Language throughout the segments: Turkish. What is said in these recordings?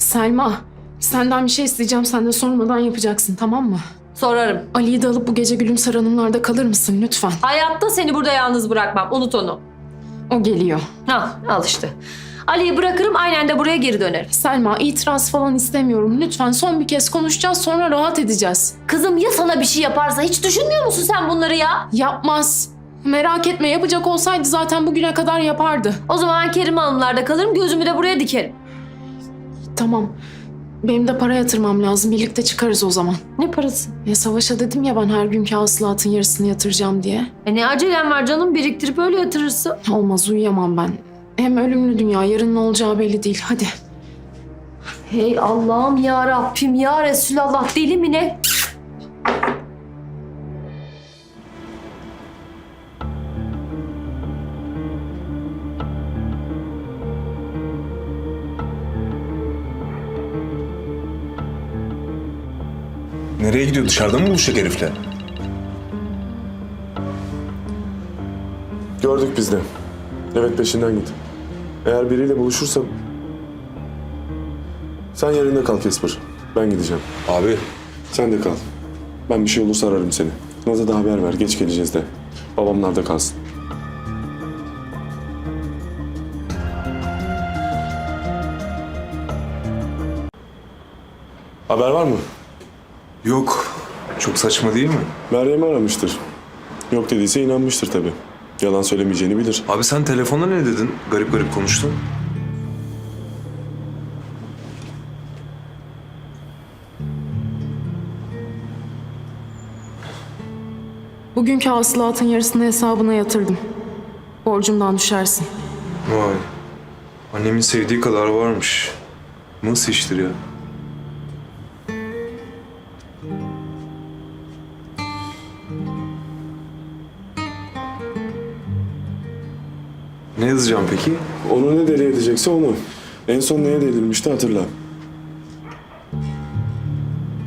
Selma, senden bir şey isteyeceğim. Sen de sormadan yapacaksın tamam mı? Sorarım. Ali'yi de alıp bu gece Gülümser Hanımlar'da kalır mısın lütfen? Hayatta seni burada yalnız bırakmam. Unut onu. O geliyor. Ha, al işte. Ali'yi bırakırım aynen de buraya geri dönerim. Selma itiraz falan istemiyorum. Lütfen son bir kez konuşacağız sonra rahat edeceğiz. Kızım ya sana bir şey yaparsa hiç düşünmüyor musun sen bunları ya? Yapmaz. Merak etme yapacak olsaydı zaten bugüne kadar yapardı. O zaman Kerim Hanımlar'da kalırım gözümü de buraya dikerim. Tamam. Benim de para yatırmam lazım. Birlikte çıkarız o zaman. Ne parası? Ya Savaş'a dedim ya ben her günkü hasılatın yarısını yatıracağım diye. E ne acelem var canım biriktirip öyle yatırırsın. Olmaz uyuyamam ben. Hem ölümlü dünya yarın ne olacağı belli değil. Hadi. Hey Allah'ım ya Rabbim ya Resulallah deli mi ne? Nereye gidiyor? Dışarıda mı buluşacak herifle? Gördük biz de. Evet peşinden git. Eğer biriyle buluşursam... Sen yerinde kal Kesper. Ben gideceğim. Abi Sen de kal. Ben bir şey olursa ararım seni. Naz'a da haber ver. Geç geleceğiz de. Babamlar da kalsın. Haber var mı? Yok. Çok saçma değil mi? Meryem'i aramıştır. Yok dediyse inanmıştır tabii. Yalan söylemeyeceğini bilir. Abi sen telefonda ne dedin? Garip garip konuştun. Bugünkü hasılatın yarısını hesabına yatırdım. Borcumdan düşersin. Vay. Annemin sevdiği kadar varmış. Nasıl iştir ya? Yazacağım peki? Onu ne deli edecekse onu. En son neye delirmişti hatırla.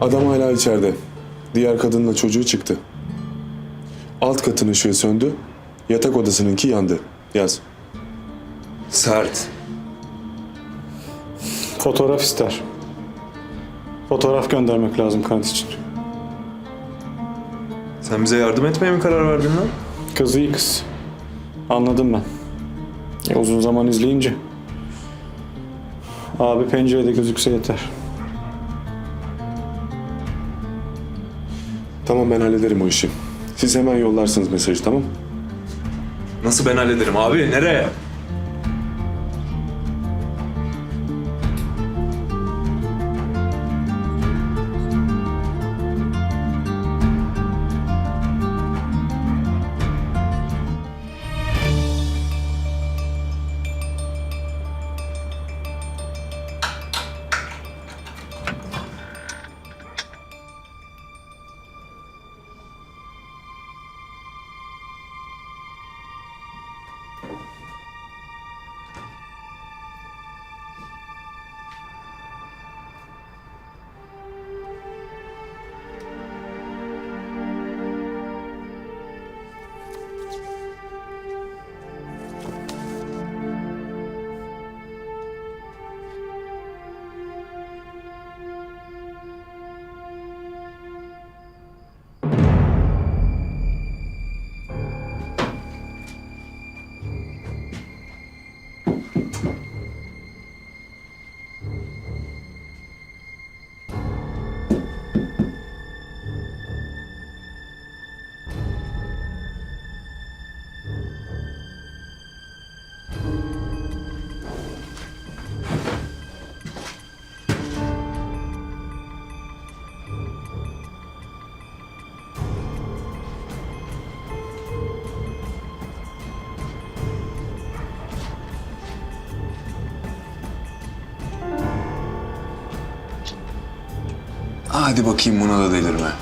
Adam hala içeride. Diğer kadınla çocuğu çıktı. Alt katın ışığı söndü. Yatak odasınınki yandı. Yaz. Sert. Fotoğraf ister. Fotoğraf göndermek lazım kanıt için. Sen bize yardım etmeye mi karar verdin lan? Kız iyi kız. Anladım ben. E, uzun zaman izleyince. Abi pencerede gözükse yeter. Tamam ben hallederim o işi. Siz hemen yollarsınız mesajı tamam Nasıl ben hallederim abi? Nereye? Hadi bakayım buna da delirme.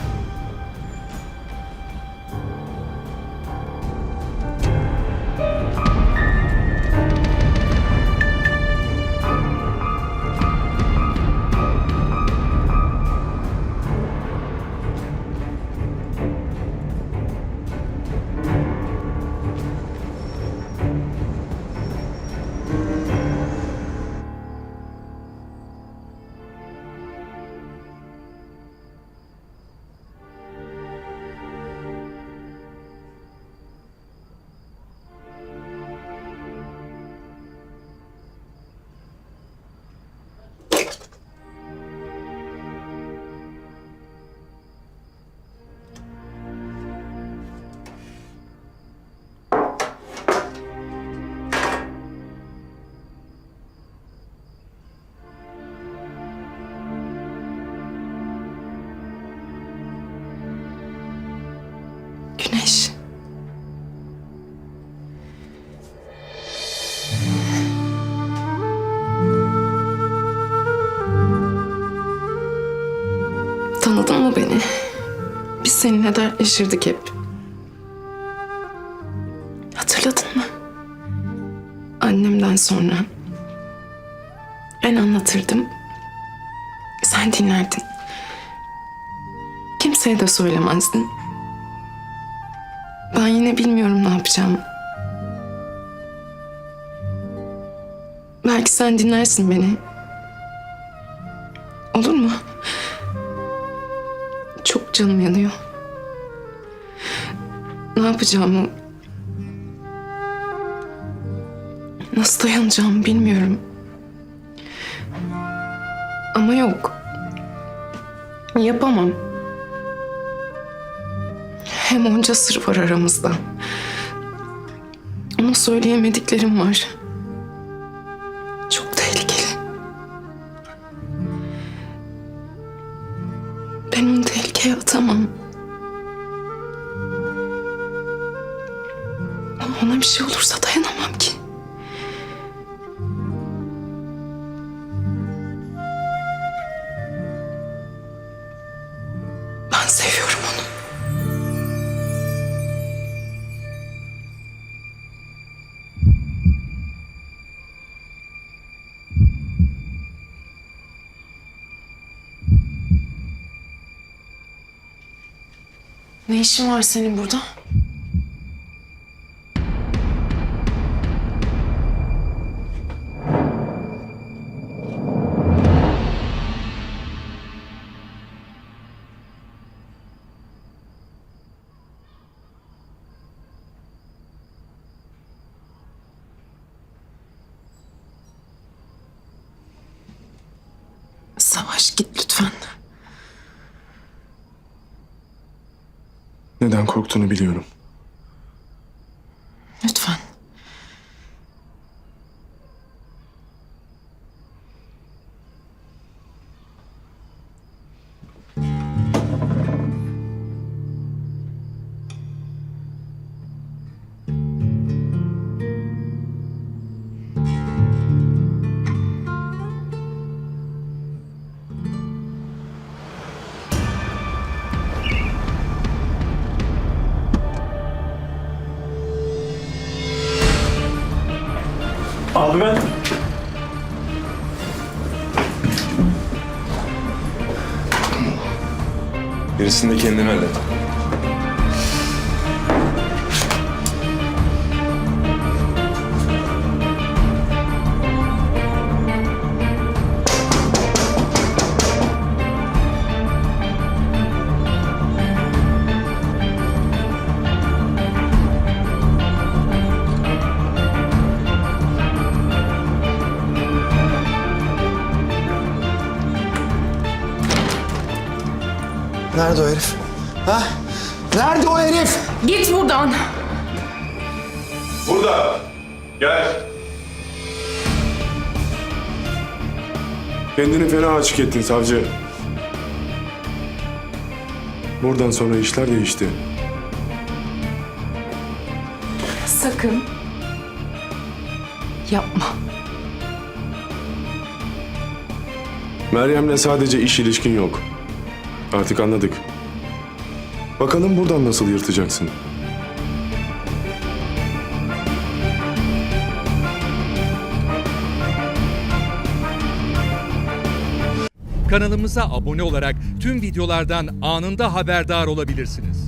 Seninle dertleşirdik hep. Hatırladın mı? Annemden sonra ben anlatırdım. Sen dinlerdin. Kimseye de söylemezdin. Ben yine bilmiyorum ne yapacağım. Belki sen dinlersin beni. Olur mu? Çok canım yanıyor. Ne yapacağımı... Nasıl dayanacağımı bilmiyorum. Ama yok. Yapamam. Hem onca sır var aramızda. Ama söyleyemediklerim var. Çok tehlikeli. Ben onu tehlikeye atamam. Ona bir şey olursa dayanamam ki. Ben seviyorum onu. Ne işin var senin burada? Savaş git lütfen. Neden korktuğunu biliyorum. Gerisini de kendin hallet. Nerede o herif? Ha? Nerede o herif? Git buradan. Burada. Gel. Kendini fena açık ettin savcı. Buradan sonra işler değişti. Sakın. Yapma. Meryem'le sadece iş ilişkin yok. Artık anladık. Bakalım buradan nasıl yırtacaksın? Kanalımıza abone olarak tüm videolardan anında haberdar olabilirsiniz.